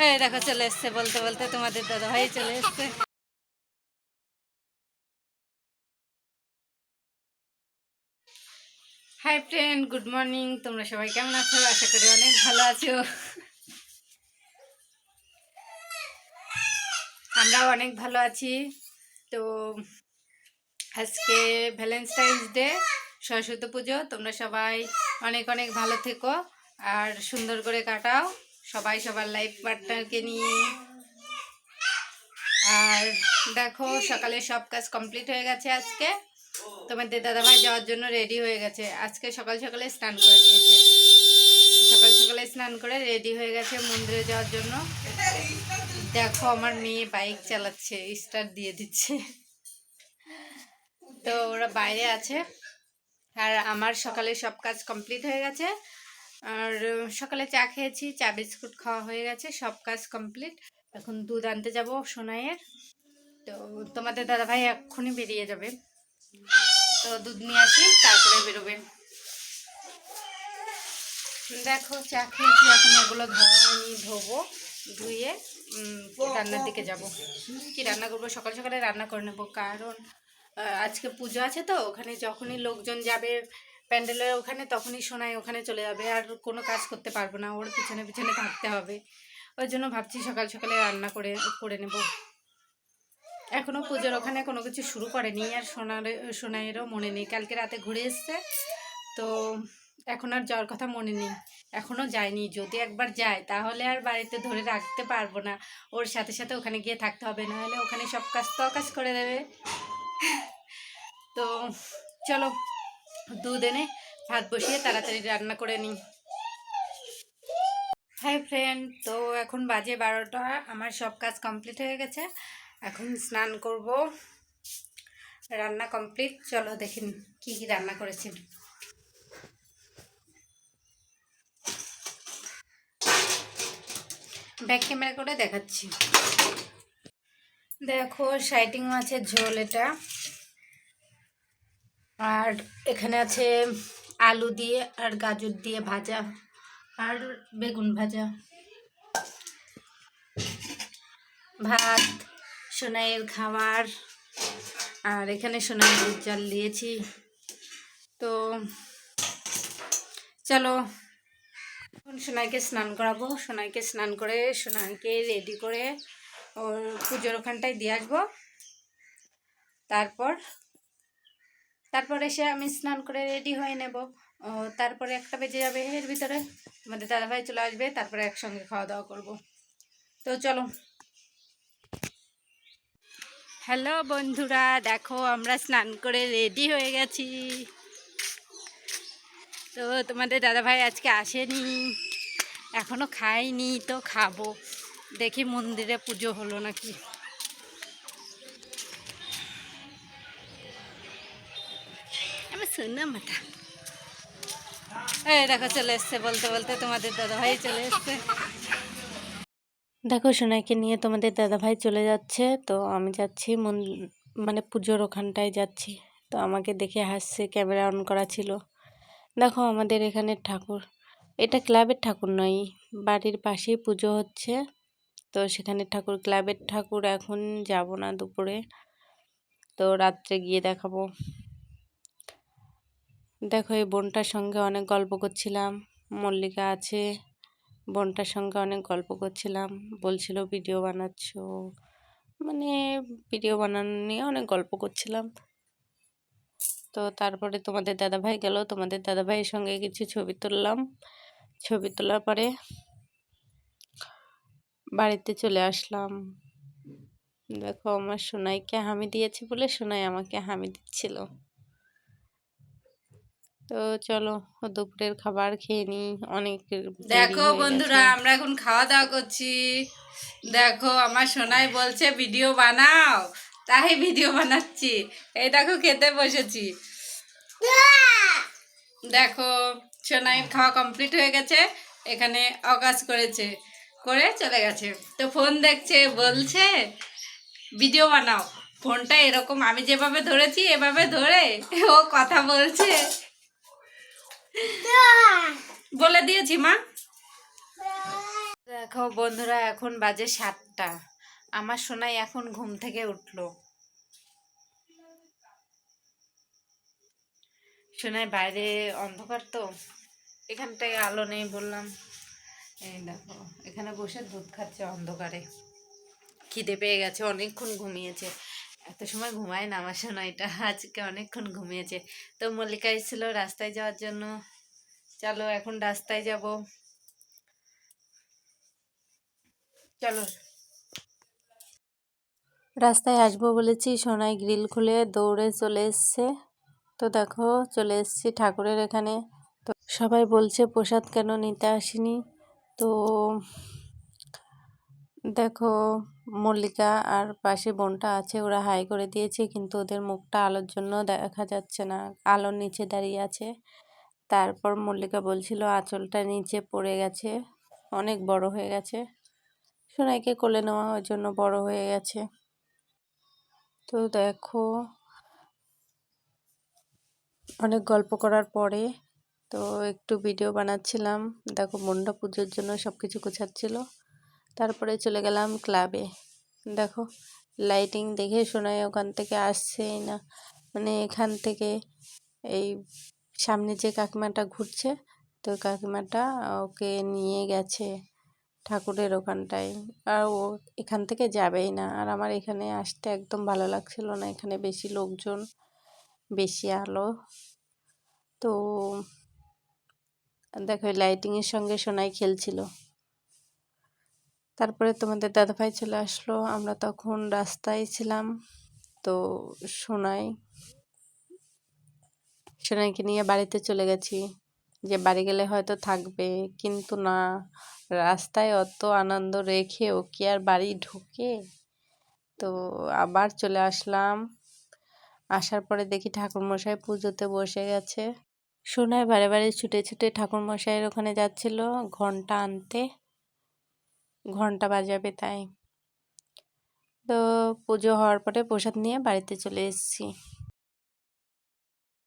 এই দেখো, চলে এসছে বলতে বলতে তোমাদের দাদা ভাই চলে এসছে। হাই ফ্রেন্ড গুড মর্নিং তোমরা সবাই কেমন আছো? আশা করি অনেক ভালো আছো। আমরাও অনেক ভালো আছি। তো আজকে ভ্যালেন্টাইন্স ডে সরস্বতী পুজো, তোমরা সবাই অনেক অনেক ভালো থেকো, আর সুন্দর করে কাটাও। সবাই সবার লাইফ পার্টনারকে নিয়ে। আর দেখো, সকালে সব কাজ কমপ্লিট হয়ে গেছে আজকে। তোমাদের দাদাভাই যাওয়ার জন্য রেডি হয়ে গেছে। আজকে সকাল সকালে স্নান করে নিয়েছে। সকাল সকালে স্নান করে রেডি হয়ে গেছে মন্দিরে যাওয়ার জন্য। দেখো, আমার মেয়ে বাইক চালাচ্ছে স্টার দিয়ে দিচ্ছে। তো ওরা বাইরে আছে। আর আমার সকালে সব কাজ কমপ্লিট হয়ে গেছে। আর সকালে চা খেয়েছি, চা বিস্কুট খাওয়া হয়ে গেছে, সব কাজ কমপ্লিট। এখন দুধ আনতে যাব সোনাইয়ের। তো তোমাদের দাদাভাই এক্ষুনি বেরিয়ে যাবে। তো দুধ নিয়ে আসি, তারপরে বেরোবে। দেখো, চা খেয়েছি, এখন ওগুলো ধোয়া ধোবো, ধুয়ে রান্নার দিকে যাব। কি রান্না করব? সকাল সকালে রান্না করে নেব। কারণ আজকে পুজো আছে তো, ওখানে যখনই লোকজন যাবে প্যান্ডেলের ওখানে তখনই শোনায় ওখানে চলে যাবে, আর কোনো কাজ করতে পারব না। ওর পিছনে পিছনে থাকতে হবে। ওই জন্য ভাবছি সকাল সকালে রান্না করে করে নেব। এখনও পুজোর ওখানে কোনো কিছু শুরু করেনি, আর সোনার, সোনাইয়েরও মনে নেই। কালকে রাতে ঘুরে এসছে, তো এখন আর যাওয়ার কথা মনে নেই। এখনও যায়নি। যদি একবার যায়, তাহলে আর বাড়িতে ধরে রাখতে পারব না। ওর সাথে সাথে ওখানে গিয়ে থাকতে হবে না হলে ওখানে সব কাজ তো কাজ করে দেবে। তো চলো দুধ এনে ভাত বসিয়ে তাড়াতাড়ি রান্না করে নিই। হাই ফ্রেন্ড তো এখন বাজে বারোটা, আমার সব কাজ কমপ্লিট হয়ে গেছে। এখন স্নান করব। রান্না কমপ্লিট চলো দেখিন কি কি রান্না করেছি। ব্যাক ক্যামেরা করে দেখাচ্ছি। দেখো সাইটিং মাছের ঝোল এটা। আর এখানে আছে আলু দিয়ে আর গাজর দিয়ে ভাজা আর বেগুন ভাজা। ভাত, সোনাইয়ের খাবার আর এখানে সোনাই দুধ জাল দিয়েছি। তো চলো, এখন সোনাইকে স্নান করাবো। সোনাইকে স্নান করে, সোনাইকে রেডি করে ওর পুজোর ওখানটায় দিয়ে আসব। তারপর তারপর এসে আমি স্নান করে রেডি হয়ে নেব। তারপরে একটা বেজে যাবে, এর ভিতরে আমাদের দাদাভাই চলে আসবে, তারপরে একসঙ্গে খাওয়া দাওয়া করব। তো চলো। হ্যালো বন্ধুরা, দেখো আমরা স্নান করে রেডি হয়ে গেছি। তো তোমাদের দাদাভাই আজকে আসেনি, এখনও খাইনি তো খাব। দেখি মন্দিরে পুজো হলো নাকি। আমার মাথা। এই দেখো চলে এসছে বলতে বলতে তোমাদের দাদাভাই চলে এসছে। দেখো সোনাইকে নিয়ে তোমাদের দাদাভাই চলে যাচ্ছে, তো আমি যাচ্ছি মন মানে পুজোর ওখানটায় যাচ্ছি। তো আমাকে দেখে হাসছে, ক্যামেরা অন করা ছিল। দেখো আমাদের এখানে ঠাকুর। এটা ক্লাবের ঠাকুর নয়, বাড়ির পাশেই পুজো হচ্ছে। তো সেখানে ঠাকুর, ক্লাবের ঠাকুর এখন যাব না দুপুরে। তো রাত্রে গিয়ে দেখাবো। দেখো, এই বোনটার সঙ্গে অনেক গল্প করছিলাম। মল্লিকা আছে, বোনটার সঙ্গে অনেক গল্প করছিলাম। বলছিল, ভিডিও বানাচ্ছ। মানে ভিডিও বানানো নিয়ে অনেক গল্প করছিলাম। তো তারপরে তোমাদের দাদাভাই গেল। তোমাদের দাদাভাইয়ের সঙ্গে কিছু ছবি তুললাম। ছবি তোলার পরে বাড়িতে চলে আসলাম। দেখো, আমার সোনাইকে হামি দিয়েছি বলে সোনাই আমাকে হামি দিচ্ছিল। তো চলো দুপুরের খাবার খেয়ে নিই অনেক দেখো বন্ধুরা আমরা এখন খাওয়া দাওয়া করছি। দেখো আমার সোনাই বলছে ভিডিও বানাও। তাই ভিডিও বানাচ্ছি। এই দেখো খেতে বসেছি। দেখো সোনাইয়ের খাওয়া কমপ্লিট হয়ে গেছে। এখানে অকাজ করেছে করে চলে গেছে। তো ফোন দেখছে বলছে ভিডিও বানাও। ফোনটা এরকম আমি যেভাবে ধরেছি এভাবে ধরে ও কথা বলছে। বলে দিয়েছি, মা। দেখো বন্ধুরা, এখন বাজে সাতটা। আমার সোনাই এখন ঘুম থেকে উঠল। সোনাই বাইরে অন্ধকার তো, এখানটায় আলো নেই বললাম। এই দেখো, এখানে বসে দুধ খাচ্ছে অন্ধকারে। খিদে পেয়ে গেছে, অনেকক্ষণ ঘুমিয়েছে। এত সময় ঘুমায় না, আমার এটা আজকে অনেকক্ষণ ঘুমিয়েছে। তো মল্লিকা এসেছিল রাস্তায় যাওয়ার জন্য। চলো, এখন রাস্তায় যাব। চলো। রাস্তায় আসব বলেছি, সোনাই গ্রিল খুলে দৌড়ে চলে এসছে। তো দেখো, চলে এসছি ঠাকুরের এখানে। তো সবাই বলছে, প্রসাদ কেন নিতে আসিনি? তো দেখো, মল্লিকা আর পাশে বোনটা আছে, ওরা হাই করে দিয়েছে, কিন্তু ওদের মুখটা আলোর জন্য দেখা যাচ্ছে না। আলোর নিচে দাঁড়িয়ে আছে। তারপর মল্লিকা বলছিল, আঁচলটা নিচে পড়ে গেছে, অনেক বড় হয়ে গেছে। সোনাইকে কোলে নেওয়া ওই জন্য বড় হয়ে গেছে। তো দেখো, অনেক গল্প করার পরে তো একটু ভিডিও বানাচ্ছিলাম। দেখো মনটা পুজোর জন্য সব কিছু গোছাচ্ছিল। তারপরে চলে গেলাম ক্লাবে। দেখো লাইটিং দেখে শোনায় ওখান থেকে আসছেই না। মানে এখান থেকে এই সামনে যে কাকিমাটা ঘুরছে, তো কাকিমাটা ওকে নিয়ে গেছে ঠাকুরের ওখানটায়। আর ও এখান থেকে যাবেই না। আর আমার এখানে আসতে একদম ভালো লাগছিল না। এখানে বেশি লোকজন, বেশি আলো। তো দেখো লাইটিংয়ের সঙ্গে সোনাই খেলছিল। তারপরে তোমাদের দাদাভাই চলে আসলো। আমরা তখন রাস্তায় ছিলাম। তো সোনাই, সোনাইকে নিয়ে বাড়িতে চলে গেছি। যে বাড়ি গেলে হয়তো থাকবে, কিন্তু না, রাস্তায় অত আনন্দ রেখে ও কি আর বাড়ি ঢুকে? তো আবার চলে আসলাম। আসার পরে দেখি ঠাকুরমশাই পুজোতে বসে গেছে। সোনায় বারে বারে ছুটে ছুটে ঠাকুরমশাইয়ের ওখানে যাচ্ছিল ঘণ্টা আনতে। ঘণ্টা বাজাবে তাই। তো পুজো হওয়ার পরে প্রসাদ নিয়ে বাড়িতে চলে এসেছি।